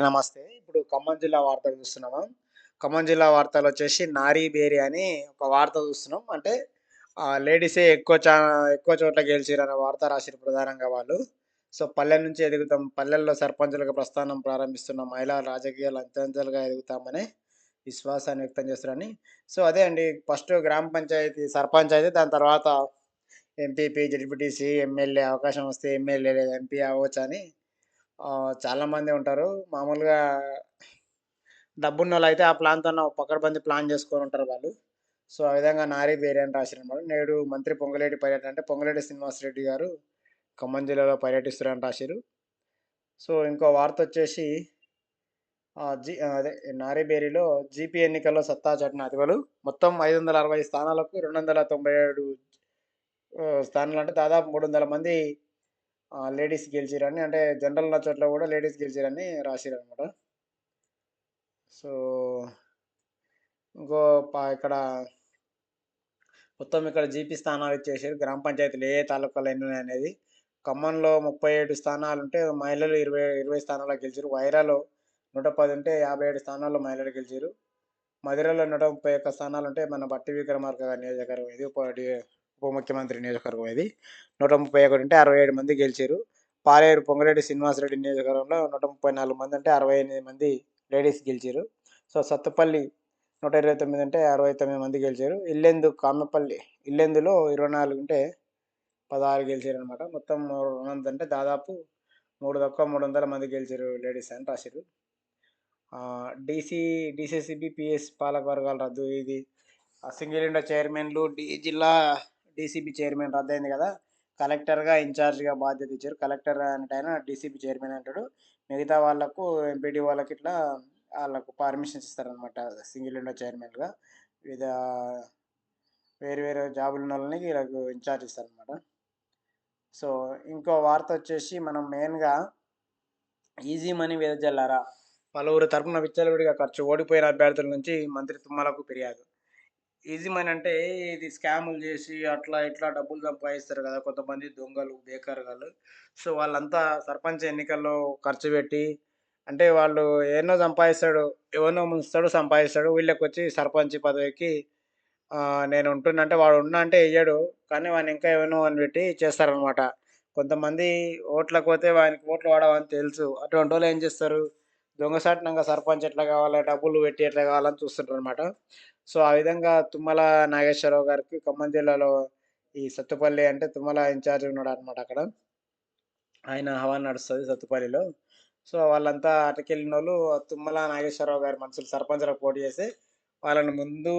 అందరికీ నమస్తే. ఇప్పుడు ఖమ్మం జిల్లా వార్తలు చూస్తున్నాము? ఖమ్మం జిల్లా వార్తలు వచ్చేసి నారీ బేరి అని ఒక వార్త చూస్తున్నాం. అంటే లేడీసే ఎక్కువ చా ఎక్కువ చోట్ల గెలిచిరు అనే వార్త రాసిరు ప్రధానంగా వాళ్ళు. సో పల్లె నుంచి ఎదుగుతాం పల్లెల్లో సర్పంచులకు ప్రస్థానం ప్రారంభిస్తున్న మహిళా రాజకీయాలు అంత్యంతలుగా ఎదుగుతామని విశ్వాసాన్ని వ్యక్తం చేస్తారని సో అదే అండి ఫస్ట్ గ్రామ పంచాయతీ సర్పంచ్ అయితే దాని తర్వాత ఎంపీపీ జడ్పీటీసీ ఎమ్మెల్యే అవకాశం వస్తే ఎమ్మెల్యే లేదా ఎంపీ అవ్వచ్చు అని చాలామంది ఉంటారు. మామూలుగా డబ్బున్న అయితే ఆ ప్లాన్తో పక్కడబంది ప్లాన్ చేసుకొని ఉంటారు వాళ్ళు. సో ఆ విధంగా నారీ వేరియంట్ అని రాసిరన్నమాట నేడు మంత్రి పొంగలేటి పర్యటన అంటే పొంగలేటి శ్రీనివాసరెడ్డి గారు ఖమ్మం జిల్లాలో పర్యటిస్తున్నారని రాశారు సో ఇంకో వార్త వచ్చేసి జీ అదే నారీబేరిలో జీపీ ఎన్నికల్లో సత్తా చాటిన అతివలు మొత్తం ఐదు వందల అరవై స్థానాలకు రెండు వందల తొంభై ఏడు స్థానాలు అంటే దాదాపు మూడు వందల మంది లేడీస్ గెలిచిరని అంటే జనరల్ ఉన్న చోట్ల కూడా లేడీస్ గెలిచిరని రాసిరు అనమాట సో ఇంకో ఇక్కడ మొత్తం ఇక్కడ జీపీ స్థానాలు ఇచ్చేసారు గ్రామ పంచాయతీలు ఏ తాలూకాలు ఎన్ని అనేది. ఖమ్మంలో ముప్పై ఏడు స్థానాలు ఉంటే మహిళలు ఇరవై ఇరవై స్థానాల్లో గెలిచారు వైరాలో నూట పది ఉంటే యాభై ఏడు స్థానాల్లో మహిళలు గెలిచారు మధురలో నూట ముప్పై ఒక్క స్థానాలు ఉంటే మన బట్టి విక్రమార్క నియోజకవర్గం. ఇది ఉప ముఖ్యమంత్రి నియోజకవర్గం ఇది. నూట ముప్పై ఒకటి అంటే అరవై ఏడు మంది గెలిచారు. పాలేరు పొంగిరెడ్డి శ్రీనివాసరెడ్డి నియోజకవర్గంలో నూట ముప్పై నాలుగు మంది అంటే అరవై ఎనిమిది మంది లేడీస్ గెలిచారు. సో సత్తుపల్లి నూట ఇరవై తొమ్మిది అంటే అరవై తొమ్మిది మంది గెలిచారు. ఇల్లెందు కామెపల్లి ఇల్లెందులో ఇరవై నాలుగు అంటే పదహారు గెలిచారు అనమాట మొత్తం రెండు అంటే దాదాపు మూడు తక్కువ మూడు వందల మంది గెలిచారు లేడీస్ అని రాశారు. డీసీ డీసీసీబీ పిఎస్ పాలక వర్గాలు రద్దు ఇది. సింగిల్ ఇండియా చైర్మన్లు డి జిల్లా డీసీబీ చైర్మన్ రద్దయింది కదా. కలెక్టర్గా ఇన్ఛార్జ్గా బాధ్యత ఇచ్చారు. కలెక్టర్ అంటే ఆయన డీసీబీ చైర్మన్ అంటాడు. మిగతా వాళ్ళకు ఎంపీడీ వాళ్ళకి ఇట్లా వాళ్ళకు పర్మిషన్స్ ఇస్తారనమాట సింగిల్ విండో చైర్మన్గా వివిధ వేరు వేరే జాబులు ఉన్న వాళ్ళని వీళ్ళకు ఇన్ఛార్జ్ ఇస్తారనమాట సో ఇంకో వార్త వచ్చేసి మనం మెయిన్గా ఈజీ మనీ వెదజల్లారా? పలువురు తరపున విచ్చలవిడిగా ఖర్చు ఓడిపోయిన అభ్యర్థుల నుంచి మంత్రి తుమ్మలకు ఫిర్యాదు. ఈజీ మనీ అంటే ఇది స్కాములు చేసి అట్లా ఇట్లా డబ్బులు సంపాదిస్తారు కదా కొంతమంది దొంగలు బేకారుగాలు సో వాళ్ళంతా సర్పంచ్ ఎన్నికల్లో ఖర్చు పెట్టి అంటే వాళ్ళు ఎన్నో సంపాదిస్తాడు ఎవరినో ముంచుతాడు సంపాదిస్తాడు. వీళ్ళకి వచ్చి సర్పంచ్ పదవికి నేను ఉంటున్నంటే వాడు ఉన్నా అంటే వేయడు కానీ వాడిని ఇంకా ఏమో అని పెట్టి చేస్తారనమాట కొంతమంది ఓట్లకు పోతే వానికి ఓట్లు వాడవని తెలుసు. అటువంటి వాళ్ళు ఏం చేస్తారు? దొంగసాటినంగా సర్పంచ్ ఎట్లా కావాలి డబ్బులు పెట్టి ఎట్లా కావాలని చూస్తుంటారు అనమాట సో ఆ విధంగా తుమ్మల నాగేశ్వరరావు గారికి ఖమ్మం జిల్లాలో ఈ సత్తుపల్లి అంటే తుమ్మల ఇన్ఛార్జ్ ఉన్నాడు అనమాట అక్కడ. ఆయన హవా నడుస్తుంది సత్తుపల్లిలో. సో వాళ్ళంతా అటుకెళ్ళిన వాళ్ళు తుమ్మల నాగేశ్వరరావు గారి మనుషులు సర్పంచ్లకు పోటీ చేసి వాళ్ళని ముందు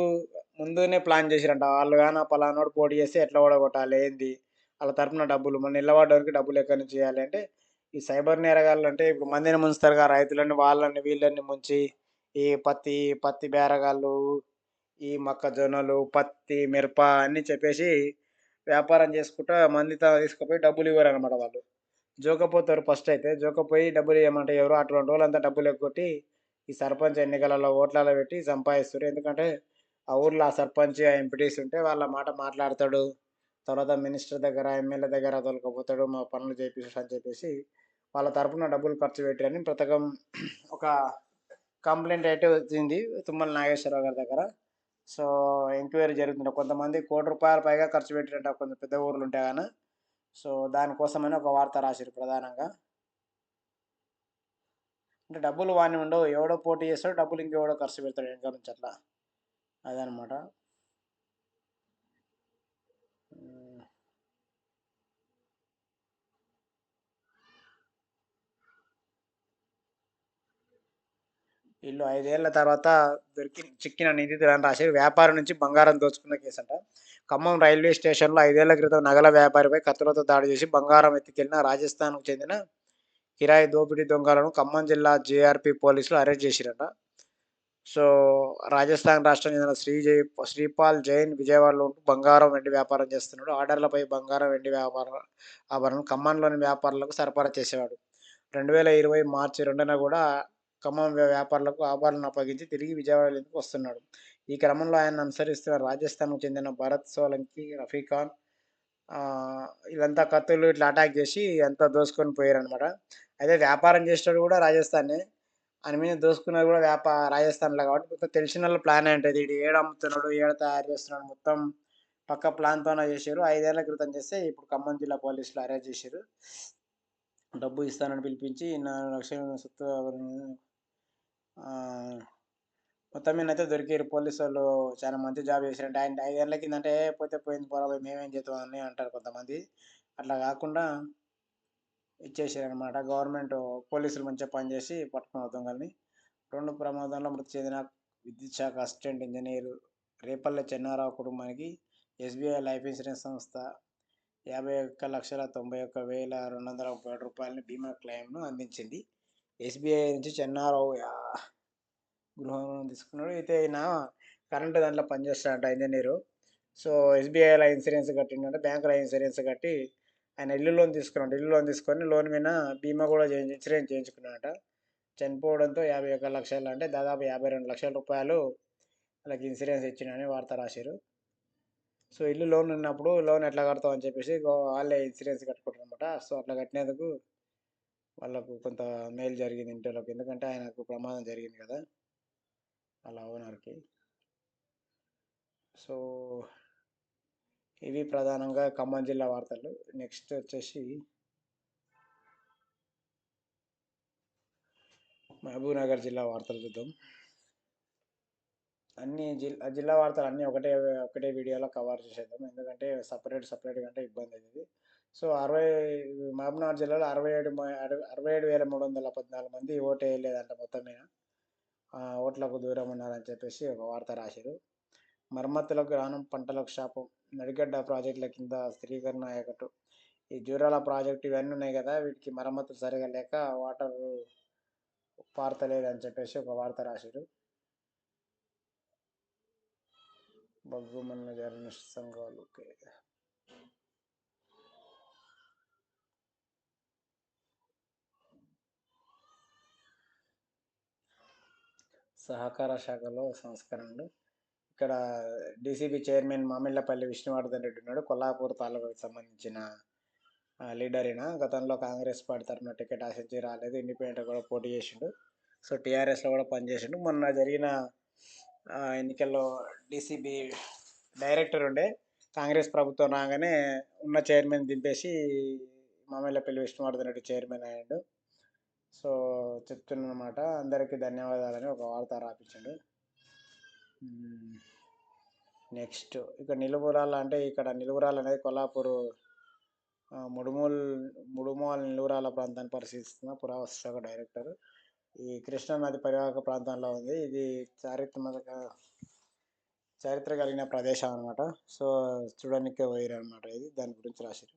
ముందునే ప్లాన్ చేసిరంట. వాళ్ళు కానీ పలానోడు పోటీ చేసి ఎట్లా ఓడగొట్టాలి ఏంది? వాళ్ళ తరపున డబ్బులు మన నిలబడడానికి డబ్బులు ఎక్కడి నుంచి చేయాలి అంటే ఈ సైబర్ నేరగాళ్ళు అంటే ఇప్పుడు మందిని ముంచుతారు కదా రైతులని వాళ్ళని వీళ్ళని ముంచి ఈ పత్తి పత్తి బేరగాళ్ళు ఈ మొక్కజొన్నలు పత్తి మిరప అన్నీ చెప్పేసి వ్యాపారం చేసుకుంటా మందితో తీసుకుపోయి డబ్బులు ఇవ్వరు అనమాట వాళ్ళు. జోకపోతారు ఫస్ట్ అయితే. జోకపోయి డబ్బులు ఇవ్వమంటే ఎవరు అటువంటి వాళ్ళంతా డబ్బులు ఎగ్గొట్టి ఈ సర్పంచ్ ఎన్నికలలో ఓట్లలో పెట్టి సంపాదిస్తారు. ఎందుకంటే ఆ ఊర్లో ఆ సర్పంచ్ ఆ ఎంపీటీస్ ఉంటే వాళ్ళ మాట మాట్లాడతాడు. తర్వాత మినిస్టర్ దగ్గర ఎమ్మెల్యే దగ్గర తొలకపోతాడు మా పనులు చేపిస్తాడు అని చెప్పేసి వాళ్ళ తరపున డబ్బులు ఖర్చు పెట్టారని ప్రతకం ఒక కంప్లైంట్ అయితే వచ్చింది తుమ్మల నాగేశ్వరరావు గారి దగ్గర. సో ఎంక్వైరీ జరుగుతుంది కొంతమంది కోటి రూపాయల పైగా ఖర్చు పెట్టారంట కొంత పెద్ద ఊర్లు ఉంటాయి కానీ సో దానికోసమని ఒక వార్త రాశారు ప్రధానంగా. అంటే డబ్బులు వాణి ఉండవు. ఎవడో పోటీ చేస్తాడో డబ్బులు ఇంకెవడో ఖర్చు పెడతాడు వెనక నుంచి అట్లా. అదనమాట వీళ్ళు ఐదేళ్ళ తర్వాత దొరికి చిక్కిన నిందితులని రాశారు. వ్యాపారం నుంచి బంగారం దోచుకున్న కేసు అంట ఖమ్మం రైల్వే స్టేషన్లో ఐదేళ్ళ క్రితం నగల వ్యాపారిపై కత్తులతో దాడి చేసి బంగారం ఎత్తుకెళ్ళిన రాజస్థాన్కు చెందిన కిరాయి దోపిడీ దొంగలను ఖమ్మం జిల్లా జేఆర్పి పోలీసులు అరెస్ట్ చేసిరట. సో రాజస్థాన్ రాష్ట్రం చెందిన శ్రీ జై శ్రీపాల్ జైన్ విజయవాడలో ఉంటూ బంగారం వెండి వ్యాపారం చేస్తున్నాడు. ఆర్డర్లపై బంగారం వెండి వ్యాపారం ఆభరణం ఖమ్మంలోని వ్యాపారులకు సరఫరా చేసేవాడు. రెండు వేల ఇరవై మార్చి రెండున కూడా ఖమ్మం వ్యాపారులకు ఆభరణాలను అప్పగించి తిరిగి విజయవాడకు వస్తున్నాడు? ఈ క్రమంలో ఆయన అనుసరిస్తున్న రాజస్థాన్కు చెందిన భరత్ సోలంకి రఫీఖాన్ వీళ్ళంతా కత్తులు ఇట్లా అటాక్ చేసి అంతా దోసుకొని పోయారనమాట అయితే వ్యాపారం చేసేటప్పుడు కూడా రాజస్థానే. ఆయన మీద దోసుకున్నది కూడా వ్యాపార రాజస్థాన్లో కాబట్టి మొత్తం తెలిసిన వాళ్ళ ప్లాన్ ఏంటది ఇది ఏడ అమ్ముతున్నాడు ఏడ తయారు చేస్తున్నాడు మొత్తం పక్క ప్లాన్తోనే చేశారు ఐదేళ్ళ క్రితం చేస్తే ఇప్పుడు ఖమ్మం జిల్లా పోలీసులు అరెస్ట్ చేశారు డబ్బు ఇస్తానని పిలిపించి నా లక్షల సొత్తు మొత్తం మీద అయితే దొరికారు పోలీసు వాళ్ళు చాలా మంచి జాబ్ చేశారంటే ఆయన ఐదేళ్ళ కింద అంటే పోతే పోయింది పోరాబోయ్ మేమేం చేద్దాం అని అంటారు కొంతమంది. అట్లా కాకుండా ఇచ్చేసారనమాట గవర్నమెంట్ పోలీసులు మంచిగా పనిచేసి పట్టుకున్న దొంగల్ని. రెండు ప్రమాదంలో మృతి చెందిన విద్యుత్ శాఖ అసిస్టెంట్ ఇంజనీర్ రేపల్లె చెన్నారావు కుటుంబానికి ఎస్బీఐ లైఫ్ ఇన్సూరెన్స్ సంస్థ యాభై ఒక్క లక్షల తొంభై ఒక్క వేల రెండు వందల ముప్పై ఏడు రూపాయలని బీమా క్లెయిమ్ను అందించింది. ఎస్బీఐ నుంచి చెన్నారావు యా- గృహ రుణం తీసుకున్నాడు. అయితే ఆయన కరెంట్ దాంట్లో పనిచేస్తాడంట ఇంజనీరు. సో ఎస్బీఐలో ఇన్సూరెన్స్ కట్టిండంటే బ్యాంకులో ఇన్సూరెన్స్ కట్టి ఆయన ఇల్లు లోన్ తీసుకున్నాడు ఇల్లు లోన్ తీసుకొని లోన్ మీద బీమా కూడా చేయించి ఇన్సూరెన్స్ చేయించుకున్నాడట. చనిపోవడంతో యాభై ఒక్క లక్షలు అంటే దాదాపు యాభై రెండు లక్షల రూపాయలు వాళ్ళకి ఇన్సూరెన్స్ ఇచ్చినని వార్త రాశారు. సో ఇల్లు లోన్ ఉన్నప్పుడు లోన్ ఎట్లా కడతావు అని చెప్పేసి వాళ్ళే ఇన్సూరెన్స్ కట్టుకుంటారు అనమాట సో అట్లా కట్టినందుకు వాళ్ళకు కొంత మేలు జరిగింది ఇంటిలోకి ఎందుకంటే ఆయనకు ప్రమాదం జరిగింది కదా. వాళ్ళ ఓనర్కి. సో ఇవి ప్రధానంగా ఖమ్మం జిల్లా వార్తలు. నెక్స్ట్ వచ్చేసి మహబూబ్ నగర్ జిల్లా వార్తలు చూద్దాం. అన్ని జిల్లా జిల్లా వార్తలు అన్నీ ఒకటే ఒకటే వీడియోలో కవర్ చేసేద్దాం. ఎందుకంటే సపరేట్ సపరేట్గా అంటే ఇబ్బంది అవుతుంది సో అరవై మహబూబ్నగర్ జిల్లాలో అరవై ఏడు అరవై ఏడు వేల మూడు వందల పద్నాలుగు మంది ఓటు వేయలేదంట మొత్తం మీద. ఓట్లకు దూరం ఉన్నారని చెప్పేసి ఒక వార్త రాశారు. మరమ్మతులకు గ్రామం పంటలకు శాపం. నడిగడ్డ ప్రాజెక్టుల కింద స్థిరీకరణ ఆయకట్టు ఈ జూరాల ప్రాజెక్టు ఇవన్నీ ఉన్నాయి కదా వీటికి మరమ్మతులు సరిగా లేక వాటర్ పారతలేదు అని చెప్పేసి ఒక వార్త రాశారు. బొగ్గుమన్న జర్నలిస్ట్ సంఘాలు సహకార శాఖలో సంస్కరణలు. ఇక్కడ డీసీబీ చైర్మన్ మామిళ్ళపల్లి విష్ణువర్ధన్ రెడ్డి ఉన్నాడు. కొల్లాపూర్ తాలూకాకు సంబంధించిన లీడర్ ఈయన. గతంలో కాంగ్రెస్ పార్టీ తరఫున టికెట్ ఆశించి రాలేదు. ఇండిపెండెంట్ కూడా పోటీ చేసిండు. సో టీఆర్ఎస్లో కూడా పనిచేసిండు మొన్న జరిగిన ఎన్నికల్లో డీసీబీ డైరెక్టర్ ఉండే. కాంగ్రెస్ ప్రభుత్వం రాగానే ఉన్న చైర్మన్ దింపేసి మామిళ్ళపల్లి విష్ణువర్ధన్ రెడ్డి చైర్మన్ అయ్యాడు. సో చెప్తున్నమాట అందరికీ ధన్యవాదాలని ఒక వార్త రాపించాడు. నెక్స్ట్ ఇక నిలువురాల అంటే ఇక్కడ నిలువురాలు అనేది కొల్లాపూర్ ఆ, ముడుమూల్ ముడుమూల నిలువురాల ప్రాంతాన్ని పరిశీలిస్తున్న పురావస్తు శాఖ డైరెక్టర్. ఈ కృష్ణానది పరివాహక ప్రాంతంలో ఉంది. ఇది చారిత్రక చరిత్ర కలిగిన ప్రదేశం అనమాట సో చూడడానికి పోయారు అనమాట ఇది. దాని గురించి రాశారు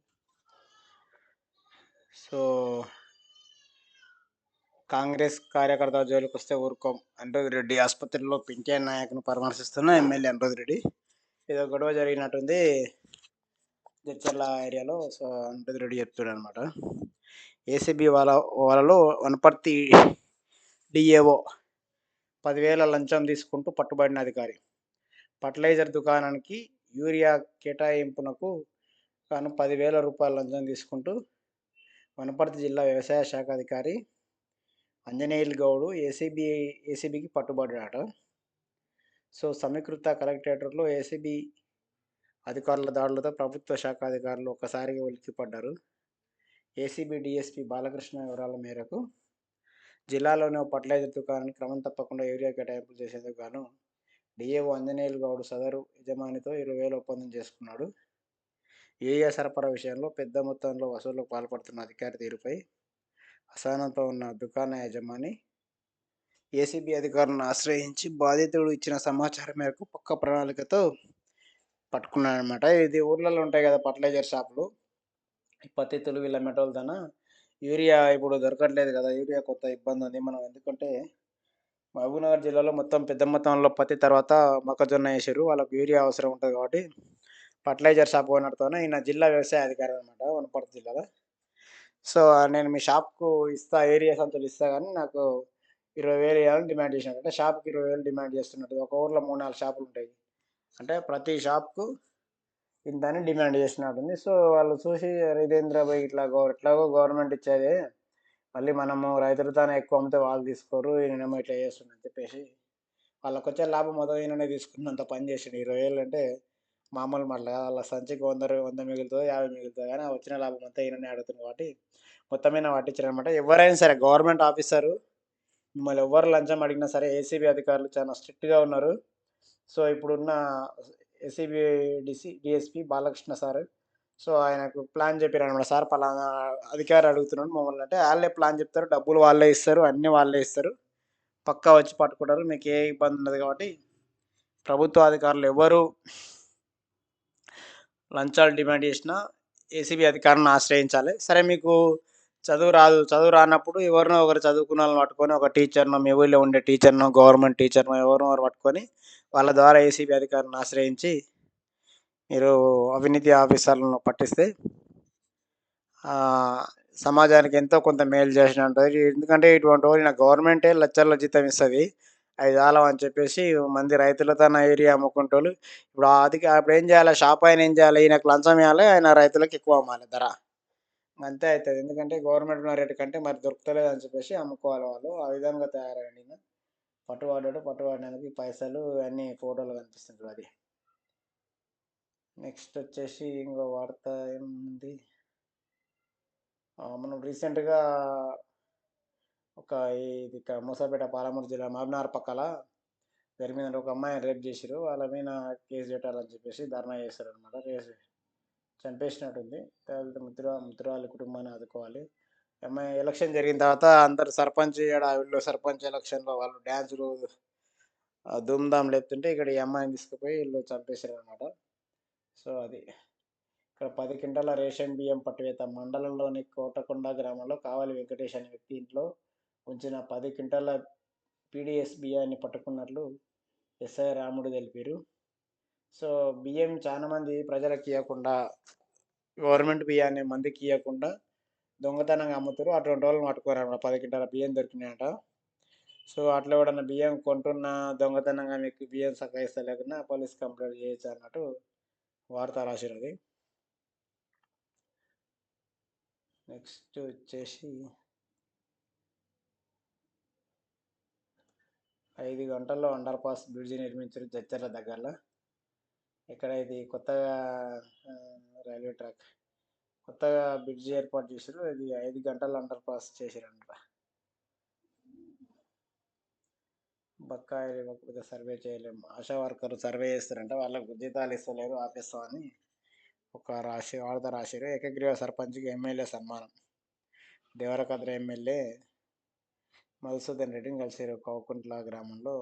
సో కాంగ్రెస్ కార్యకర్త జోలికి వస్తే ఊరుకోం. రెడ్డి ఆసుపత్రిలో పింకే నాయక్ను పరామర్శిస్తున్న ఎమ్మెల్యే అనురోధ్ రెడ్డి. ఏదో గొడవ జరిగినట్టుంది జడ్చర్ల ఏరియాలో. సో అనురోధ్ రెడ్డి చెప్తాడు అనమాట ఏసీబీ వాళ్ళ వాళ్ళలో వనపర్తి డిఏఓ పదివేల లంచం తీసుకుంటూ పట్టుబడిన అధికారి. ఫర్టిలైజర్ దుకాణానికి యూరియా కేటాయింపునకు గాను పదివేల రూపాయల లంచం తీసుకుంటూ వనపర్తి జిల్లా వ్యవసాయ శాఖ అధికారి అంజనేయులు గౌడు ఏసీబీ ఏసీబీకి పట్టుబడ్డాడు. సో సమీకృత కలెక్టరేటర్లో ఏసీబీ అధికారుల దాడులతో ప్రభుత్వ శాఖ అధికారులు ఒక్కసారిగా ఉలిక్కిపడ్డారు. ఏసీబీ డిఎస్పీ బాలకృష్ణ వివరాల మేరకు జిల్లాలోని ఓ ఫర్టిలైజర్ దుకాణాన్ని క్రమం తప్పకుండా యూరియా కేటాయింపులు చేసేందుకు గాను డిఏఓ అంజనేయులు గౌడ్ సదరు యజమానితో ఇరవై వేలు ఒప్పందం చేసుకున్నాడు. యూరియా సరఫరా విషయంలో పెద్ద మొత్తంలో వసూళ్ళకు పాల్పడుతున్న అధికారి తీరుపై అసహనంతో ఉన్న దుకాణ యజమాని ఏసీబీ అధికారులను ఆశ్రయించి బాధితుడు ఇచ్చిన సమాచారం మేరకు పక్క ప్రణాళికతో పట్టుకున్నాడనమాట ఇది ఊర్లలో ఉంటాయి కదా ఫర్టిలైజర్ షాపులు. ఈ పత్తితులు వీళ్ళ మెటోల్దన యూరియా ఇప్పుడు దొరకట్లేదు కదా. యూరియా కొత్త ఇబ్బంది ఉంది. మనం ఎందుకంటే మహబూబ్నగర్ జిల్లాలో మొత్తం పెద్ద మొత్తంలో పత్తి తర్వాత మొక్కజొన్న వేసారు వాళ్ళకు యూరియా అవసరం ఉంటుంది కాబట్టి ఫర్టిలైజర్ షాప్ ఓనర్తోనే ఈయన జిల్లా వ్యవసాయ అధికారి అనమాట వనపర్తి జిల్లాలో. సో నేను మీ షాప్కు ఇస్తా ఏరియా సంతులు ఇస్తా కానీ నాకు ఇరవై వేలు వేయాలని డిమాండ్ చేసినాడు అంటే షాప్కి ఇరవై వేలు డిమాండ్ చేస్తున్నట్టు ఒక ఊర్లో మూడు నాలుగు షాపులు ఉంటాయి. అంటే ప్రతి షాప్కు ఇంతని డిమాండ్ చేసినట్టుంది సో వాళ్ళు చూసి రైతేంద్రబాయ్ ఇట్లా గో ఎట్లాగో గవర్నమెంట్ ఇచ్చేది. మళ్ళీ మనము రైతులతోనే ఎక్కువ అమ్మితే వాళ్ళు తీసుకోరు ఈయనేమో ఇట్లా చేస్తుండని చెప్పేసి. వాళ్ళకి వచ్చే లాభం మొత్తం తీసుకున్నంత పని చేసిండు. ఇరవై వేలు అంటే మామూలు మాటలు కదా. వాళ్ళ సంచికి వంద వంద మిగులుతుంది యాభై మిగులుతుంది కానీ వచ్చిన లాభం అంతా ఈయననే అడుగుతుంది కాబట్టి మొత్తమైన పట్టించారు అనమాట ఎవరైనా సరే గవర్నమెంట్ ఆఫీసరు మిమ్మల్ని ఎవరు లంచం అడిగినా సరే ఏసీబీ అధికారులు చాలా స్ట్రిక్ట్గా ఉన్నారు. సో ఇప్పుడున్న ACB DC DSP Balakrishna sir so ఆయనకు ప్లాన్ చెప్పారు అనమాట సార్ పలానా అధికారి అడుగుతున్నాడు మమ్మల్ని అంటే వాళ్ళే ప్లాన్ చెప్తారు. డబ్బులు వాళ్ళే ఇస్తారు అన్నీ వాళ్ళే ఇస్తారు. పక్కా వచ్చి పట్టుకుంటారు. మీకు ఏ ఇబ్బంది ఉండదు కాబట్టి ప్రభుత్వ అధికారులు ఎవరు లంచాలు డిమాండ్ చేసినా ఏసీబీ అధికారులను ఆశ్రయించాలి. సరే మీకు చదువు రాదు. చదువు రానప్పుడు ఎవరినో ఒకరు చదువుకున్న వాళ్ళని పట్టుకొని ఒక టీచర్నో మీ ఊళ్ళో ఉండే టీచర్నో గవర్నమెంట్ టీచర్నో ఎవరినో ఒకరు పట్టుకొని వాళ్ళ ద్వారా ఏసీబీ అధికారులను ఆశ్రయించి మీరు అవినీతి ఆఫీసర్లను పట్టిస్తే సమాజానికి ఎంతో కొంత మేలు చేసిన ఉంటుంది ఎందుకంటే ఇటువంటి వాళ్ళు నాకు గవర్నమెంటే లక్షల్లో జీతం ఇస్తుంది. ఐదు చాలం అని చెప్పేసి మంది రైతులు తన ఏరియా అమ్ముకుంటోళ్ళు. ఇప్పుడు అది అప్పుడు ఏం చేయాలి? షాప్ ఆయన ఏం చేయాలి? ఈయనకు లంచం ఇవ్వాలి ఆయన రైతులకు ఎక్కువ అమ్మాలి ధర. అంతే అవుతుంది ఎందుకంటే గవర్నమెంట్ రేటు కంటే మరి దొరుకుతలేదు అని చెప్పేసి అమ్ముకోవాలి వాళ్ళు. ఆ విధంగా తయారైంది ఈయన. పట్టుబడ్డాడు. పట్టుబడినందుకు పైసలు అన్నీ ఫోటోలు కనిపిస్తుంది అది. నెక్స్ట్ వచ్చేసి ఇంకో వార్త ఏముంది? మనం రీసెంట్గా ఒక ఇది ఇక్కడ మూసాపేట పాలమూరు జిల్లా మామినార్ పక్కల జరిగిందంటే ఒక అమ్మాయిని రేప్ చేసిరు వాళ్ళ మీద కేసు పెట్టాలని చెప్పేసి ధర్నా చేస్తారు అనమాట చంపేసినట్టుంది. తర్వాత ముద్ర ముద్రాల కుటుంబాన్ని ఆదుకోవాలి. అమ్మాయి ఎలక్షన్ జరిగిన తర్వాత అందరు సర్పంచ్ ఈడ వీళ్ళు సర్పంచ్ ఎలక్షన్లో వాళ్ళు డ్యాన్సులు ధూమ్ధామ్ లేపుతుంటే ఇక్కడ ఈ అమ్మాయిని తీసుకుపోయి వీళ్ళు చంపేశారు అనమాట సో అది. ఇక్కడ పది క్వింటాల రేషన్ బియ్యం పట్టువేత మండలంలోని కోటకొండ గ్రామంలో కావాలి వెంకటేష్ అనే వ్యక్తి ఇంట్లో ఉంచిన పది క్వింటాల పీడిఎస్ బియ్యాన్ని పట్టుకున్నట్లు ఎస్ఐ రాముడు తెలిపారు. సో బియ్యం చాలామంది ప్రజలకు ఇవ్వకుండా గవర్నమెంట్ బియ్యాన్ని మందికి ఇవ్వకుండా దొంగతనంగా అమ్ముతారు. అటువంటి వాళ్ళని పట్టుకోరు పది క్వింటాల బియ్యం దొరికినాయట. సో అట్లా ఎవడన్నా బియ్యం కొంటున్న దొంగతనంగా మీకు బియ్యం సకాయిస్తలేకున్నా పోలీస్ కంప్లైంట్ చేయొచ్చు అన్నట్టు వార్త రాసినది. నెక్స్ట్ వచ్చేసి ఐదు గంటల్లో అండర్ పాస్ బ్రిడ్జి నిర్మించారు జడ్చర్ల దగ్గరలో. ఇక్కడ ఇది కొత్తగా రైల్వే ట్రాక్. కొత్తగా బ్రిడ్జి ఏర్పాటు చేశారు. ఇది ఐదు గంటల అండర్ పాస్ చేశారంట. బకాయిలు ఇవ్వకపోతే సర్వే చేయలేము ఆశా వర్కర్ సర్వే చేస్తారంట. వాళ్ళకు జీతాలు ఇస్తలేరు ఆపేస్తామని ఒక రాశి వార్త రాశారు ఏకగ్రీవ సర్పంచ్కి ఎమ్మెల్యే సన్మానం. దేవరకద్ర ఎమ్మెల్యే మధుసూదన్ రెడ్డిని కలిసారు కోకుంట్ల గ్రామంలో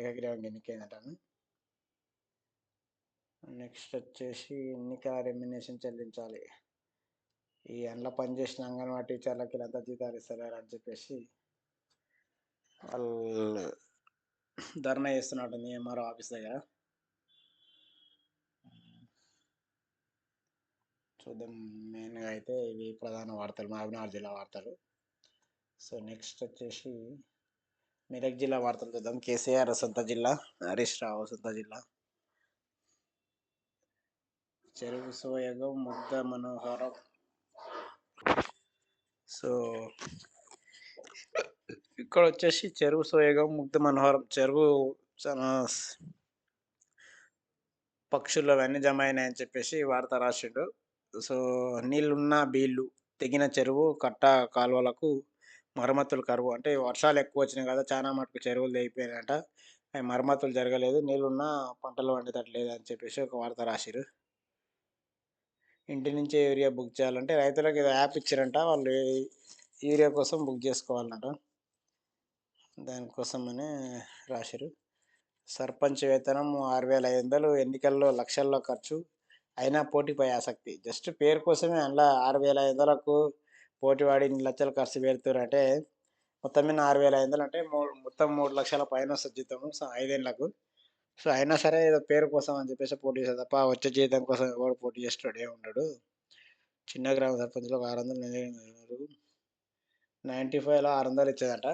ఏకగ్రీవంగా ఎన్నికైందట నెక్స్ట్ వచ్చేసి ఎన్నికల రెమ్యునేషన్ చెల్లించాలి. ఈ అందులో పనిచేసిన అంగన్వాడీ టీచర్లకి వీళ్ళంతా జీతాలు ఇస్తలేరు అని చెప్పేసి వాళ్ళు ధర్నా చేస్తున్నట్టుంది ఎంఆర్ఓ ఆఫీస్ దగ్గర. చూద్దాం మెయిన్గా అయితే ఇవి ప్రధాన వార్తలు మహబూబ్నగర్ జిల్లా వార్తలు. సో నెక్స్ట్ వచ్చేసి మెదక్ జిల్లా వార్తలు చూద్దాం. కేసీఆర్ సొంత జిల్లా హరీష్ రావు సొంత జిల్లా. చెరువు సోయగం ముగ్ధ మనోహరం. సో ఇక్కడ వచ్చేసి చెరువు సోయగం ముగ్ధ మనోహరం. చెరువు చాలా పక్షులు అవన్నీ జమ అయినాయని చెప్పేసి వార్త రాసిండు. సో నీళ్ళున్న బీళ్ళు తెగిన చెరువు కట్ట కాలువలకు మరమ్మతులు కరువు. అంటే వర్షాలు ఎక్కువ వచ్చినాయి కదా చాలా మటుకు చెరువులు తెగిపోయినాయట. అవి మరమ్మతులు జరగలేదు. నీళ్ళున్నా పంటలు వండేటట్లేదు అని చెప్పేసి ఒక వార్త రాసిరు ఇంటి నుంచే యూరియా బుక్ చేయాలంటే రైతులకు ఏదో యాప్ ఇచ్చారంట. వాళ్ళు యూరియా కోసం బుక్ చేసుకోవాలన్నట దానికోసమనే రాశారు సర్పంచ్ వేతనం ఆరు వేల ఐదు వందలు ఎన్నికల్లో లక్షల్లో ఖర్చు. అయినా పోటీపై ఆసక్తి. జస్ట్ పేరు కోసమే అందులో ఆరు వేల ఐదు వందలకు పోటీవాడి ఇన్ని లక్షలు ఖర్చు పెడుతున్నారు అంటే మొత్తం మీద ఆరు వేల ఐదు వందలు అంటే మూడు మొత్తం మూడు లక్షల పైన వస్తుంది జీతము సో ఐదేళ్ళకు సో అయినా సరే ఏదో పేరు కోసం అని చెప్పేసి పోటీ చేస్తారు తప్ప వచ్చే జీతం కోసం ఎవరు పోటీ చేస్తాడు ఏ ఉండడు. చిన్న గ్రామ సర్పంచ్లో ఆరు వందలు నైంటీ ఫైవ్లో ఆరు వందలు ఇచ్చేదంట.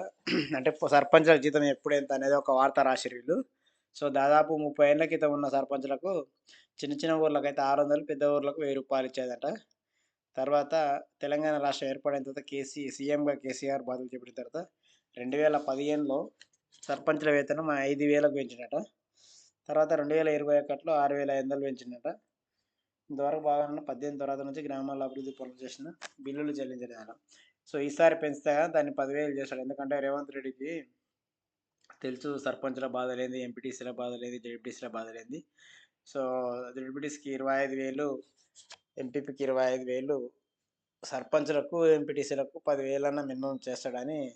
అంటే సర్పంచుల సర్పంచ్ల జీతం ఎప్పుడు ఎంత అనేది ఒక వార్త రాసిరు వీళ్ళు. సో దాదాపు ముప్పై ఏళ్ళ క్రితం ఉన్న సర్పంచ్లకు చిన్న చిన్న ఊర్లకు అయితే ఆరు వందలు పెద్ద ఊర్లకు వెయ్యి రూపాయలు ఇచ్చేదంట. తర్వాత తెలంగాణ రాష్ట్రం ఏర్పడిన తర్వాత కేసీ సీఎంగా కేసీఆర్ బాధలు చెప్పిన తర్వాత రెండు వేల పదిహేనులో సర్పంచ్ల వేతనం ఐదు వేలకు పెంచినట. తర్వాత రెండు వేల ఇరవై ఒకటిలో ఆరు వేల ఐదు వందలు పెంచినట. ఇంతవరకు బాగా పద్దెనిమిది తర్వాత నుంచి గ్రామాల అభివృద్ధి పనులు చేసిన బిల్లులు చెల్లించడం సో ఈసారి పెంచితే దాన్ని పదివేలు చేశాడు ఎందుకంటే రేవంత్ రెడ్డికి తెలుసు సర్పంచ్ల బాధ లేదు ఎంపీటీసీల బాధ లేదు జడ్పీటీసీల బాధ లేదు సో జడ్పీటీసీకి ఇరవై ఐదు వేలు ఎంపీపీకి ఇరవై ఐదు వేలు సర్పంచ్లకు ఎంపీటీసీలకు పదివేలన్నా మినిమం చేస్తాడని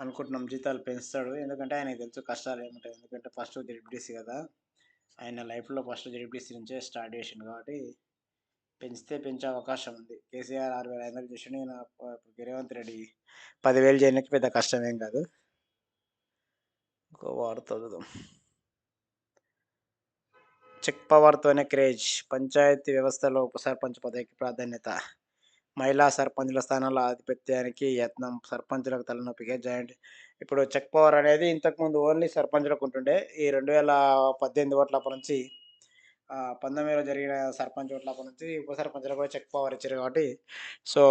అనుకుంటున్నాం. జీతాలు పెంచుతాడు. ఎందుకంటే ఆయనకు తెలుసు కష్టాలు ఏముంటాయి. ఎందుకంటే ఫస్ట్ జెడ్పీటీసీ కదా. ఆయన లైఫ్లో ఫస్ట్ జెడ్పీటీసీ నుంచే స్టార్ట్ చేసిండు కాబట్టి పెంచితే పెంచే అవకాశం ఉంది. కేసీఆర్ ఆరు వేల ఐదు వందలు చేసిండు. ఈయన రేవంత్ రెడ్డి పదివేలు చేయడానికి పెద్ద కష్టమేం కాదు. ఇంకో వార్త చదువుదాం. Check పవర్తోనే craze. పంచాయతీ వ్యవస్థలో ఉపసర్పంచ్ పదవికి ప్రాధాన్యత. మహిళా సర్పంచుల స్థానాల ఆధిపత్యానికి యత్నం. సర్పంచులకు తలనొప్పిగా జాయింట్. ఇప్పుడు చెక్ పవర్ అనేది ఇంతకుముందు ఓన్లీ సర్పంచులకు ఉంటుండే. ఈ రెండు వేల పద్దెనిమిది ఓట్లప్పటి నుంచి పంతొమ్మిదిలో జరిగిన సర్పంచ్ ఓట్లప్ప నుంచి ఉప సర్పంచులకు కూడా చెక్ పవర్ ఇచ్చారు కాబట్టి. సో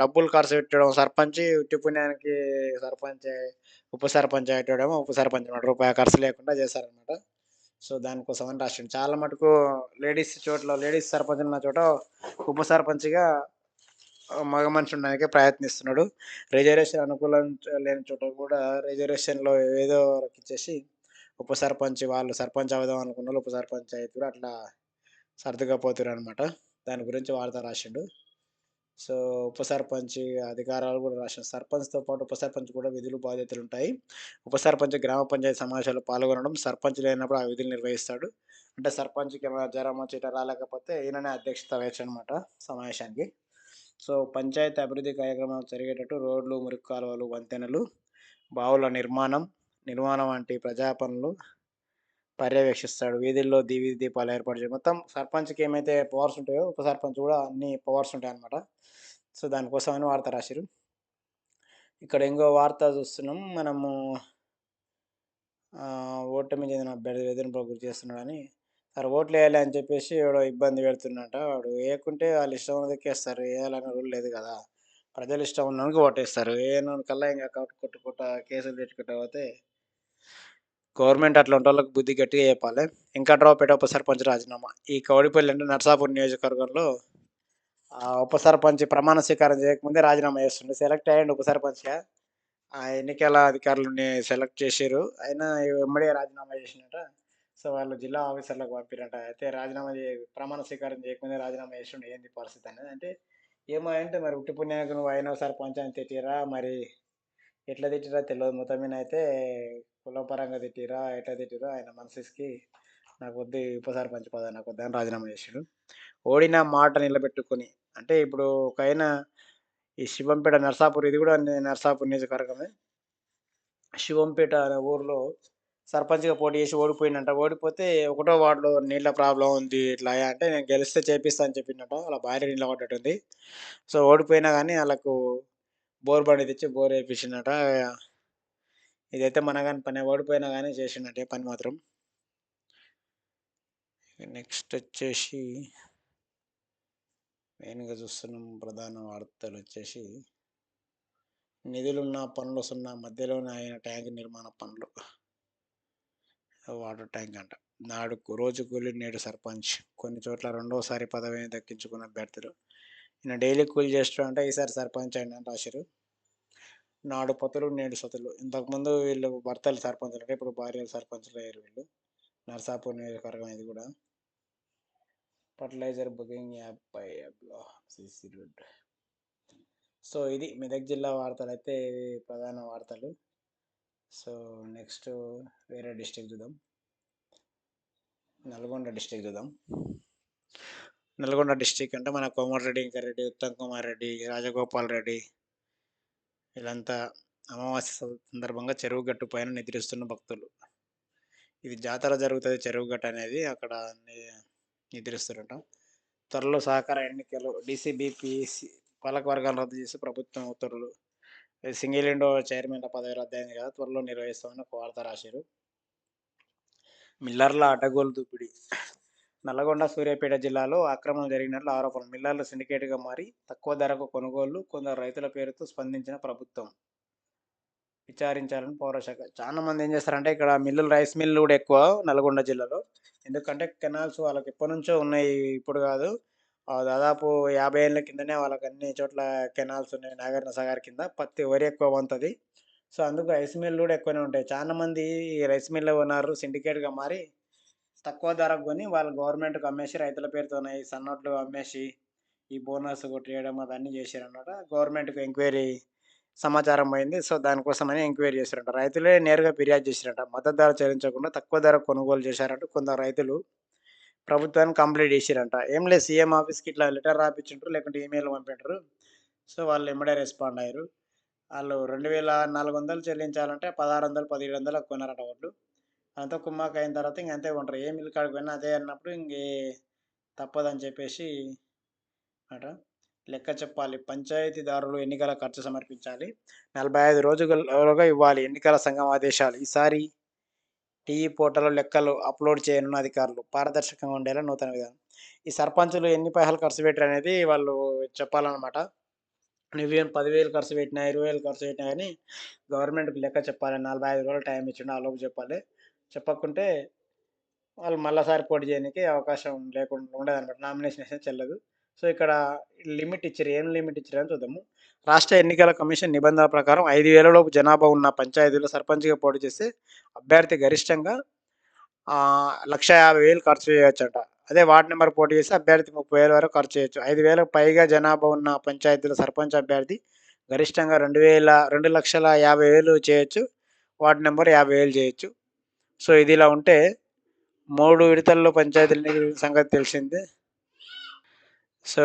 డబ్బులు ఖర్చు పెట్టడం సర్పంచ్ ఉట్టి పుణ్యానికి సర్పంచ్ ఉప సర్పంచ్ అయ్యేటోడేమో ఉప సర్పంచ్ రూపాయి ఖర్చు లేకుండా చేశారనమాట సో దానికోసం అని రాసిండు. చాలా మటుకు లేడీస్ చోట్ల లేడీస్ సర్పంచ్ ఉన్న చోట ఉప సర్పంచ్గా మగ మనిషి ఉండడానికి ప్రయత్నిస్తున్నాడు. రిజర్వేషన్ అనుకూలం లేని చోట కూడా రిజర్వేషన్లో ఏదో ఇచ్చేసి ఉప సర్పంచ్ వాళ్ళు సర్పంచ్ అవుదాం అనుకున్న వాళ్ళు ఉప సర్పంచ్ అవుతారు అట్లా సర్దుగా పోతారు అనమాట దాని గురించి వార్త రాసిండు. సో ఉప సర్పంచ్ అధికారాలు కూడా రాష్ట్ర సర్పంచ్తో పాటు ఉప సర్పంచ్ కూడా విధులు బాధ్యతలు ఉంటాయి ఉప సర్పంచ్ గ్రామ పంచాయతీ సమావేశాల్లో పాల్గొనడం సర్పంచ్ లేనప్పుడు ఆ విధులు నిర్వహిస్తాడు. అంటే సర్పంచ్కి ఏమైనా జ్వరం వచ్చి రాలేకపోతే ఈయననే అధ్యక్షత వహించు అనమాట సమావేశానికి. సో పంచాయతీ అభివృద్ధి కార్యక్రమాలు జరిగేటట్టు రోడ్లు మురికి కాలువలు వంతెనలు బావుల నిర్మాణం నిర్మాణం వంటి ప్రజా పనులు పర్యవేక్షిస్తాడు. వీధుల్లో దీవి దీపాలు ఏర్పాటు చేయ మొత్తం సర్పంచ్కి ఏమైతే పవర్స్ ఉంటాయో ఉప సర్పంచ్ కూడా అన్ని పవర్స్ ఉంటాయి అనమాట సో దానికోసం అని వార్త రాశారు ఇక్కడ ఇంకో వార్త చూస్తున్నాం. మనము ఓటమి చెందిన అభ్యర్థి వేధింపులకు గురి చేస్తున్నాడని. సార్ ఓట్లు వేయాలి అని చెప్పేసి వాడు ఇబ్బంది పెడుతున్నట వాడు వేయకుంటే వాళ్ళు ఇష్టం ఉన్నది వేస్తారు వేయాలనే రూల్ లేదు కదా. ప్రజలు ఇష్టం ఉన్నందుకు ఓటేస్తారు. ఏ కల్లా ఇంకా కొట్టు కొట్టుకుంటా కేసులు తెచ్చుకుంటా పోతే గవర్నమెంట్ అట్లా వాళ్ళకి బుద్ధి గట్టిగా చెప్పాలి. ఇంకా డ్రాపేట ఉప సర్పంచ్ రాజీనామా. ఈ కౌడిపల్లి అంటే నర్సాపూర్ నియోజకవర్గంలో ఆ ఉప సర్పంచ్ ప్రమాణ స్వీకారం చేయకముందే రాజీనామా చేస్తుండే. సెలెక్ట్ అయ్యండి ఉప సర్పంచ్గా ఆ ఎన్నికల అధికారులని సెలెక్ట్ చేసారు అయినా వెంబడే రాజీనామా చేసినట సో వాళ్ళు జిల్లా ఆఫీసర్లకు పంపినట అయితే రాజీనామా చే ప్రమాణ స్వీకారం చేయకముందే రాజీనామా చేసిండు. ఏంది పరిస్థితి అనేది అంటే ఏమో అంటే మరి ఉట్టి పుణ్యానికి నువ్వు అయిన సర్పంచ్ అని తిట్టిరా మరి? ఎట్లా తిట్టిరా తెలియదు మొత్తం మీద అయితే కులపరంగా తిట్టిరా ఎట్లా తిట్టిరా ఆయన మనసుకి నాకు వద్దు ఈ ఉప నాకు వద్దని రాజీనామా చేసాడు ఓడిన మాట నిలబెట్టుకొని అంటే ఇప్పుడు ఒక ఆయన ఈ శివంపేట నర్సాపూర్ ఇది కూడా నర్సాపూర్ నియోజకవర్గమే. శివంపేట అనే ఊర్లో సర్పంచ్గా పోటీ చేసి ఓడిపోయిందంట ఓడిపోతే ఒకటో వార్డులో నీళ్ళ ప్రాబ్లం ఉంది ఇట్లా అంటే నేను గెలిస్తే చేపిస్తా అని చెప్పిండట. వాళ్ళ భార్య నీళ్ళ పడ్డట్టుంది. సో ఓడిపోయినా కానీ వాళ్ళకు బోర్ బండి తెచ్చి బోర్ వేయించిందట ఇదైతే మన కానీ పని ఓడిపోయినా కానీ చేసిండటే పని మాత్రం. నెక్స్ట్ వచ్చేసి మెయిన్గా చూస్తున్నాం ప్రధాన వార్తలు వచ్చేసి నిధులున్న పనులు సున్నా మధ్యలోనే ఆయన ట్యాంక్ నిర్మాణ పనులు. వాటర్ ట్యాంక్ అంట. నాడు రోజు కూలి నేడు సర్పంచ్. కొన్ని చోట్ల రెండోసారి పదవిని దక్కించుకున్న అభ్యర్థులు నేను డైలీ కూలి చేస్తూ అంటే ఈసారి సర్పంచ్ అయిన అని రాశారు నాడు పతులు నేడు సతులు ఇంతకుముందు వీళ్ళు భర్తలు సర్పంచులు అంటే ఇప్పుడు భార్యలు సర్పంచులు అయ్యారు వీళ్ళు. నర్సాపూర్ నియోజకవర్గం ఇది కూడా. ఫర్టిలైజర్ బుకింగ్ యాప్ పై యాప్లో సిసి రోడ్. సో ఇది మెదక్ జిల్లా వార్తలు అయితే ప్రధాన వార్తలు. సో నెక్స్ట్ వేరే డిస్టిక్ చూద్దాం. నల్గొండ డిస్టిక్ చూద్దాం. నల్గొండ డిస్టిక్ అంటే మన కోమటిరెడ్డి ఇంకా రెడ్డి ఉత్తమ్ కుమార్ రెడ్డి రాజగోపాల్ రెడ్డి. వీళ్ళంతా అమావాస్య సందర్భంగా చెరువు గట్టు పైన నిద్రిస్తున్న భక్తులు. ఇది జాతర జరుగుతుంది చెరువు గట్టు అనేది అక్కడ ని- త్వరలో సహకార ఎన్నికలు డీసీబీపీసీ పాలక వర్గాలు రద్దు చేసి ప్రభుత్వం ఉత్తర్వులు. సింగిల్ విండో చైర్మన్ పదవి రద్దు అయింది కదా త్వరలో నిర్వహిస్తామని ఒక వార్త రాశారు. మిల్లర్ల అడ్డగోలు దూపిడి. నల్లగొండ సూర్యాపేట జిల్లాలో అక్రమం జరిగినట్లు ఆరోపణలు. మిల్లర్లు సిండికేట్గా మారి తక్కువ ధరకు కొనుగోళ్ళు కొందరు రైతుల పేరుతో స్పందించిన ప్రభుత్వం విచారించాలని పౌరశాఖ చాలా మంది ఏం చేస్తారంటే ఇక్కడ మిల్లులు రైస్ మిల్లు కూడా ఎక్కువ నల్గొండ జిల్లాలో. ఎందుకంటే కెనాల్స్ వాళ్ళకి ఎప్పటి నుంచో ఉన్నాయి ఇప్పుడు కాదు. దాదాపు యాభై ఏళ్ళ కిందనే వాళ్ళకి అన్ని చోట్ల కెనాల్స్ ఉన్నాయి నాగార్జున సాగర్ కింద. పత్తి వరి ఎక్కువ పంతుంది సో అందుకు రైస్ మిల్లు కూడా ఎక్కువనే ఉంటాయి. చాలా మంది రైస్ మిల్లు ఉన్నారు సిండికేట్గా మారి తక్కువ ధరకు కొని వాళ్ళు గవర్నమెంట్కి అమ్మేసి రైతుల పేరుతోనే ఈ సన్నోట్లు అమ్మేసి ఈ బోనస్ కొట్టేయడం అవన్నీ చేశారన్నమాట. గవర్నమెంట్కి ఎంక్వైరీ సమాచారం పోయింది. సో దానికోసమని ఎంక్వైరీ చేశారంట. రైతులే నేరుగా ఫిర్యాదు చేశారంట. మద్దతు ధర చెల్లించకుండా తక్కువ ధర కొనుగోలు చేశారంట కొందరు రైతులు. ప్రభుత్వాన్ని కంప్లీట్ చేశారంట. ఏం లేదు సీఎం ఆఫీస్కి ఇట్లా లెటర్ రాపించుంటారు లేకుంటే ఈమెయిల్ పంపింటారు. సో వాళ్ళు ఎమ్మడే రెస్పాండ్ అయ్యారు. వాళ్ళు రెండు వేల నాలుగు వందలు చెల్లించాలంటే పదహారు వందలు పదిహేడు వందలు కొన్నారట వాళ్ళు అంతా కుమ్మాక అయిన తర్వాత ఇంక అంతే ఉంటారు ఏ మిల్లు కాడికి పోయినా అదే అన్నప్పుడు ఇంకే తప్పదని చెప్పేసి అట లెక్క చెప్పాలి. పంచాయతీదారులు ఎన్నికల ఖర్చు సమర్పించాలి. నలభై ఐదు రోజులుగా ఇవ్వాలి ఎన్నికల సంఘం ఆదేశాలు. ఈసారి టీవీ పోర్టల్లో లెక్కలు అప్లోడ్ చేయనున్న అధికారులు పారదర్శకంగా ఉండేలా నూతన విధానం. ఈ సర్పంచులు ఎన్ని పైసలు ఖర్చు పెట్టారు అనేది వాళ్ళు చెప్పాలన్నమాట. నువ్వేం పదివేలు ఖర్చు పెట్టినా ఇరవై వేలు ఖర్చు పెట్టినా కానీ గవర్నమెంట్కి లెక్క చెప్పాలి. నలభై ఐదు రోజులు టైం ఇచ్చిండు ఆ లోపు చెప్పాలి. చెప్పకుంటే వాళ్ళు మళ్ళీసారి పోటీ చేయడానికి అవకాశం లేకుండా ఉండదు అనమాట నామినేషన్ వేస్తే చెల్లదు. సో ఇక్కడ లిమిట్ ఇచ్చారు ఏం లిమిట్ ఇచ్చారు అని చూద్దాము. రాష్ట్ర ఎన్నికల కమిషన్ నిబంధనల ప్రకారం ఐదు వేలలోపు జనాభా ఉన్న పంచాయతీలో సర్పంచ్గా పోటీ చేస్తే అభ్యర్థి గరిష్టంగా లక్ష యాభై వేలు ఖర్చు చేయొచ్చట. అదే వార్డు నెంబర్ పోటీ చేస్తే అభ్యర్థి ముప్పై వేల వరకు ఖర్చు చేయొచ్చు. ఐదు వేలకు పైగా జనాభా ఉన్న పంచాయతీలో సర్పంచ్ అభ్యర్థి గరిష్టంగా రెండు వేల రెండు లక్షల యాభై వేలు చేయొచ్చు. వార్డు నెంబర్ యాభై వేలు చేయొచ్చు. సో ఇది ఇలా ఉంటే మూడు విడతల్లో పంచాయతీల సంగతి తెలిసిందే. సో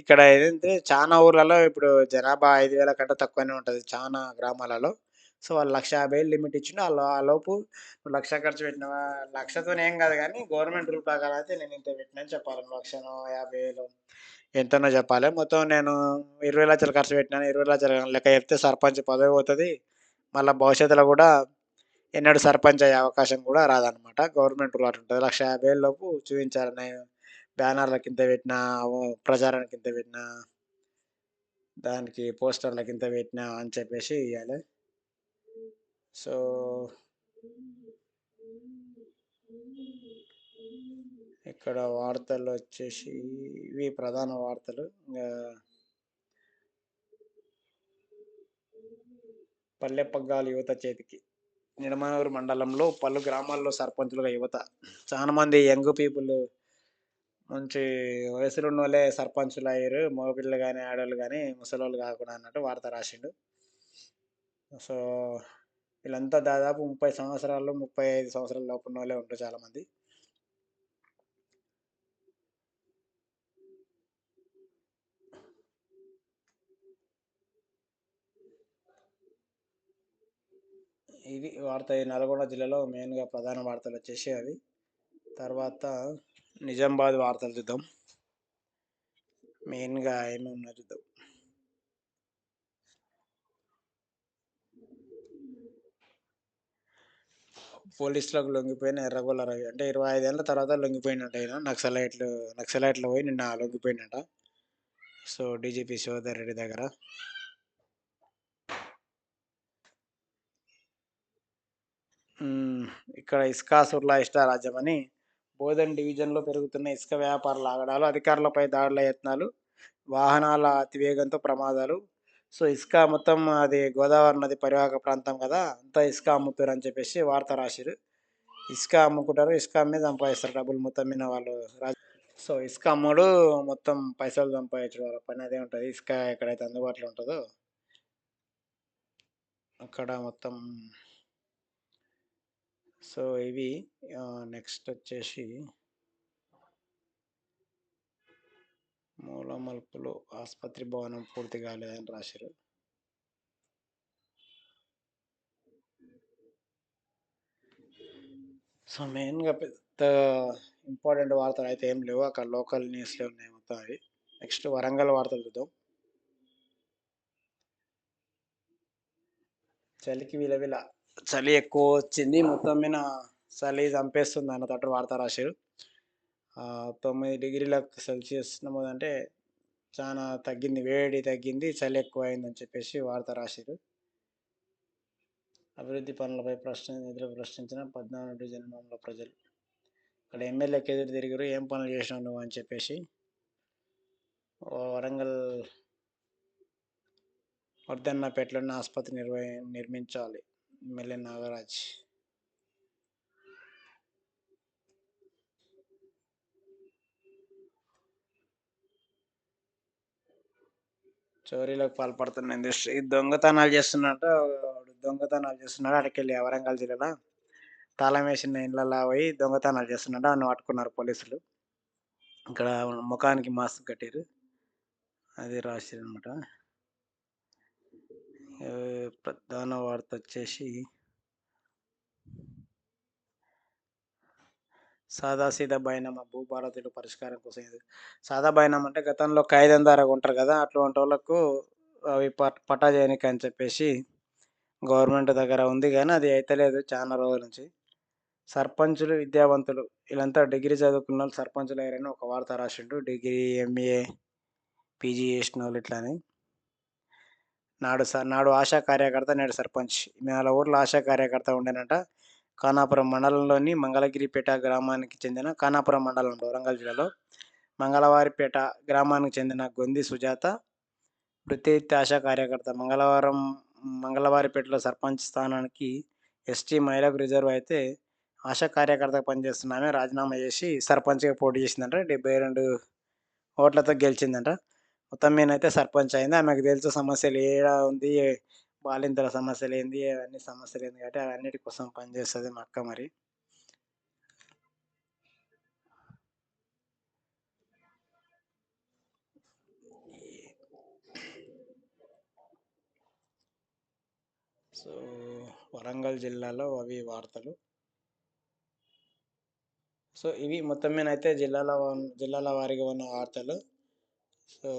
ఇక్కడ ఏంటంటే చాలా ఊర్లలో ఇప్పుడు జనాభా ఐదు వేల కంటే తక్కువనే ఉంటుంది చాలా గ్రామాలలో. సో వాళ్ళు లక్ష యాభై వేలు లిమిట్ ఇచ్చిండు ఆ ఆ లోపు లక్ష ఖర్చు పెట్టినవా లక్షతో ఏం కాదు కానీ గవర్నమెంట్ రూల్ ప్రకారం అయితే నేను ఇంత పెట్టినని చెప్పాలి. లక్ష యాభై వేలు ఎంతనో చెప్పాలి. మొత్తం నేను ఇరవై లక్షలు ఖర్చు పెట్టినాను ఇరవై లక్షలు లెక్క చెప్తే సర్పంచ్ పదవి పోతుంది. మళ్ళీ భవిష్యత్తులో కూడా ఎన్నడూ సర్పంచ్ అయ్యే అవకాశం కూడా రాదనమాట గవర్నమెంట్ రూల్ ఉంటుంది లక్ష యాభై ఏళ్ళలోపు లోపు చూపించాలని బ్యానర్ల కింద పెట్టినా ప్రచారాల కింద పెట్టినా దానికి పోస్టర్ల కింద పెట్టినా అని చెప్పేసి ఇవ్వాలి సో ఇక్కడ వార్తలు వచ్చేసి ఇవి ప్రధాన వార్తలు. ఇంకా పల్లె పగ్గాలు యువత చేతికి. నిడమనూరు మండలంలో పలు గ్రామాల్లో సర్పంచులుగా యువత. చాలా మంది యంగ్ పీపుల్ మంచి వయసులో ఉన్న వాళ్ళే సర్పంచులు అయ్యారు. మగపిల్లలు కానీ ఆడవాళ్ళు కానీ ముసలోళ్ళు కాకుండా అన్నట్టు వార్త రాసిండు. సో వీళ్ళంతా దాదాపు ముప్పై సంవత్సరాలు ముప్పై ఐదు సంవత్సరాల లోపు ఉన్న వాళ్ళే ఉంటారు చాలా ఇది వార్త ఈ నల్గొండ జిల్లాలో మెయిన్గా ప్రధాన వార్తలు వచ్చేసి అవి. తర్వాత నిజామాబాద్ వార్తలు చూద్దాం. మెయిన్గా ఏమి ఉన్నా చూద్దాం. పోలీసులకు లొంగిపోయిన ఎర్రగొల్ల రవి అంటే ఇరవై ఐదేళ్ళ తర్వాత లొంగిపోయినట్టు ఆయన నక్సలైట్లు నక్సలైట్లు పోయి నిన్న లొంగిపోయినట. సో డీజీపీ శివధర్ రెడ్డి దగ్గర. ఇక్కడ ఇసుక సుర్లా ఇష్టారాజ్యం అని బోధన్ డివిజన్లో పెరుగుతున్న ఇసుక వ్యాపారాల ఆగడాలు అధికారులపై దాడుల యత్నాలు వాహనాల అతివేగంతో ప్రమాదాలు. సో ఇసుక మొత్తం అది గోదావరి నది పరివాహక ప్రాంతం కదా అంతా ఇసుక అమ్ముతారు అని చెప్పేసి వార్త రాసిరు ఇసుక అమ్ముకుంటారు ఇసుక అమ్మి సంపాదిస్తారు డబ్బులు మొత్తం మీద వాళ్ళు. సో ఇసుక అమ్ముడు మొత్తం పైసలు సంపాదించడం వాళ్ళ పని అదే ఉంటుంది. ఇసుక ఎక్కడైతే అందుబాటులో ఉంటుందో అక్కడ మొత్తం సో ఇవి నెక్స్ట్ వచ్చేసి మూల మలుపులు ఆసుపత్రి భవనం పూర్తి కాలేదని రాశారు. సో మెయిన్గా పెద్ద ఇంపార్టెంట్ వార్తలు అయితే ఏం లేవు. అక్కడ లోకల్ న్యూస్లో ఉన్నాయి మొత్తం అవి. నెక్స్ట్ వరంగల్ వార్తలు చూద్దాం. చలికి విలవిల చలి ఎక్కువ వచ్చింది. మొత్తం మీద చలి చంపేస్తుంది అన్న తట్టు వార్త రాశారు. తొమ్మిది డిగ్రీల సెల్సియస్ నమోదంటే చాలా తగ్గింది వేడి తగ్గింది చలి ఎక్కువ అయిందని చెప్పేసి వార్త రాశారు. అభివృద్ధి పనులపై ప్రశ్న ఎదురు ప్రశ్నించిన పద్నాలుగు డివిజన్ మండల ప్రజలు. ఇక్కడ ఎమ్మెల్యేకి ఎదురు తిరిగారు. ఏం పనులు చేసినావు నువ్వు అని చెప్పేసి. వరంగల్ వర్ధన్నపేటలోని ఆసుపత్రి నిర్వహి నిర్మించాలి. ఎమ్మెల్యే నాగరాజ్ చోరీలకు పాల్పడుతున్న ఇండస్ట్రీ దొంగతనాలు చేస్తున్నట్టు వాడు దొంగతనాలు చేస్తున్నాడు. అక్కడికెళ్ళి వరంగల్ జిల్లాలో తాళం వేసిన ఇళ్ళలా పోయి దొంగతనాలు చేస్తున్నాడు. అని పట్టుకున్నారు పోలీసులు. ఇక్కడ ముఖానికి మాస్క్ కట్టారు అది రాశారు అనమాట ప్రధాన వార్త వచ్చేసి సాదాసీదా బైనామా భూభారతులు పరిష్కారం కోసం సాదా బైనామా అంటే గతంలో కాయిదందారగా ఉంటారు కదా అటువంటి వాళ్ళకు అవి పట్ పటా చేయనికి అని చెప్పేసి గవర్నమెంట్ దగ్గర ఉంది కానీ అది అయితలేదు చాలా రోజుల నుంచి. సర్పంచులు విద్యావంతులు వీళ్ళంతా డిగ్రీ చదువుకున్న వాళ్ళు సర్పంచులు అయ్యారని ఒక వార్త రాసిండు. డిగ్రీ ఎంఏ పీజీ చేసిన వాళ్ళు ఇట్లా అని నాడు సార్ నాడు ఆశా కార్యకర్త నేడు సర్పంచ్. వాళ్ళ ఊర్లో ఆశా కార్యకర్త ఉండేనంట. కానాపురం మండలంలోని మంగళగిరిపేట గ్రామానికి చెందిన కానాపురం మండలం వరంగల్ జిల్లాలో మంగళవారిపేట గ్రామానికి చెందిన గొంది సుజాత వృత్తి ఆశా కార్యకర్త. మంగళవారం మంగళవారిపేటలో సర్పంచ్ స్థానానికి ఎస్టీ మహిళకు రిజర్వ్ అయితే ఆశా కార్యకర్త పనిచేస్తున్నామే రాజీనామా చేసి సర్పంచ్గా పోటీ చేసిందంట. డెబ్బై రెండు ఓట్లతో గెలిచిందంట. మొత్తం మీద సర్పంచ్ అయింది ఆమెకు తెలుసు సమస్యలు ఏడ ఉంది బాలింతల సమస్యలు ఏంది అవన్నీ సమస్యలు ఏంది కాబట్టి అవన్నిటి కోసం పనిచేస్తుంది మా అక్క మరి సో వరంగల్ జిల్లాలో అవి వార్తలు. సో ఇవి మొత్తం మీద అయితే జిల్లాల జిల్లాల వారిగా ఉన్న వార్తలు. సో